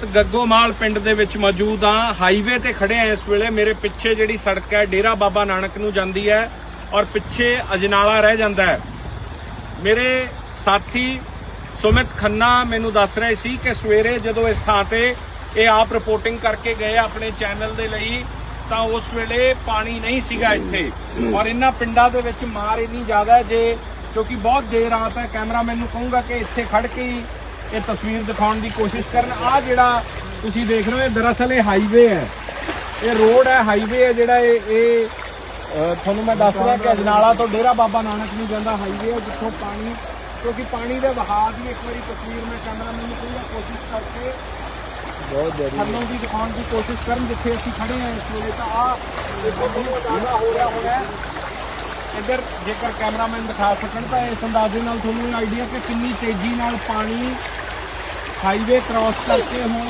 ਵਕਤ ਗੱਗੋਮਾਲ ਪਿੰਡ ਦੇ ਵਿੱਚ ਮੌਜੂਦ ਹਾਂ। ਹਾਈਵੇ ਤੇ ਖੜੇ ਆ ਇਸ ਵੇਲੇ। ਮੇਰੇ ਪਿੱਛੇ ਜਿਹੜੀ ਸੜਕ ਹੈ, ਡੇਰਾ ਬਾਬਾ ਨਾਨਕ ਨੂੰ ਜਾਂਦੀ ਹੈ ਔਰ ਪਿੱਛੇ ਅਜਨਾਲਾ ਰਹਿ ਜਾਂਦਾ ਹੈ। ਮੇਰੇ ਸਾਥੀ ਸੁਮਿਤ ਖੰਨਾ ਮੈਨੂੰ ਦੱਸ ਰਹੇ ਸੀ ਕਿ ਸਵੇਰੇ ਜਦੋਂ ਇਸ ਥਾਂ ਤੇ ਇਹ ਆਪ ਰਿਪੋਰਟਿੰਗ ਕਰਕੇ ਗਏ ਆਪਣੇ ਚੈਨਲ ਦੇ ਲਈ, ਤਾਂ ਉਸ ਵੇਲੇ ਪਾਣੀ ਨਹੀਂ ਸੀਗਾ ਇੱਥੇ। ਔਰ ਇਹਨਾਂ ਪਿੰਡਾਂ ਦੇ ਵਿੱਚ ਮਾਰ ਇੰਨੀ ਜ਼ਿਆਦਾ ਜੇ, ਕਿਉਂਕਿ ਬਹੁਤ ਦੇਰ ਰਾਤ ਹੈ। ਕੈਮਰਾ ਮੈਨੂੰ ਕਹੂੰਗਾ ਕਿ ਇੱਥੇ ਖੜ ਕੇ ਹੀ ਇਹ ਤਸਵੀਰ ਦਿਖਾਉਣ ਦੀ ਕੋਸ਼ਿਸ਼ ਕਰਨ। ਆ ਜਿਹੜਾ ਤੁਸੀਂ ਦੇਖ ਰਹੇ ਹੋ ਇਹ ਦਰਅਸਲ ਇਹ ਹਾਈਵੇ ਹੈ। ਇਹ ਰੋਡ ਹੈ ਹਾਈਵੇ ਹੈ ਜਿਹੜਾ ਇਹ ਇਹ ਤੁਹਾਨੂੰ ਮੈਂ ਦੱਸ ਰਿਹਾ ਕਿ ਅਜਨਾਲਾ ਤੋਂ ਡੇਰਾ ਬਾਬਾ ਨਾਨਕ ਨੂੰ ਜਾਂਦਾ ਹਾਈਵੇ ਹੈ ਜਿੱਥੋਂ ਪਾਣੀ ਕਿਉਂਕਿ ਪਾਣੀ ਦੇ ਵਹਾਅ ਦੀ ਇੱਕ ਵਾਰੀ ਤਸਵੀਰ ਮੈਂ ਕੈਮਰਾਮੈਨ ਨੂੰ ਕਹੂੰਗਾ ਕੋਸ਼ਿਸ਼ ਕਰਕੇ ਬਹੁਤ ਜ਼ਿਆਦਾ ਥੱਲੋਂ ਦੀ ਦਿਖਾਉਣ ਦੀ ਕੋਸ਼ਿਸ਼ ਕਰਨ ਜਿੱਥੇ ਅਸੀਂ ਖੜੇ ਹਾਂ ਇਸ ਵੇਲੇ ਤਾਂ ਆ ਦੇਖੋ ਤੁਹਾਨੂੰ ਅੰਦਾਜ਼ਾ ਹੋ ਰਿਹਾ ਹੋਣਾ ਹੈ। ਇੱਧਰ ਜੇਕਰ ਕੈਮਰਾਮੈਨ ਦਿਖਾ ਸਕਣ ਤਾਂ ਇਸ ਅੰਦਾਜ਼ੇ ਨਾਲ ਤੁਹਾਨੂੰ ਆਈਡੀਆ ਕਿ ਕਿੰਨੀ ਤੇਜ਼ੀ ਨਾਲ ਪਾਣੀ ਹਾਈਵੇ ਕ੍ਰਾਸ ਕਰਕੇ ਹੁਣ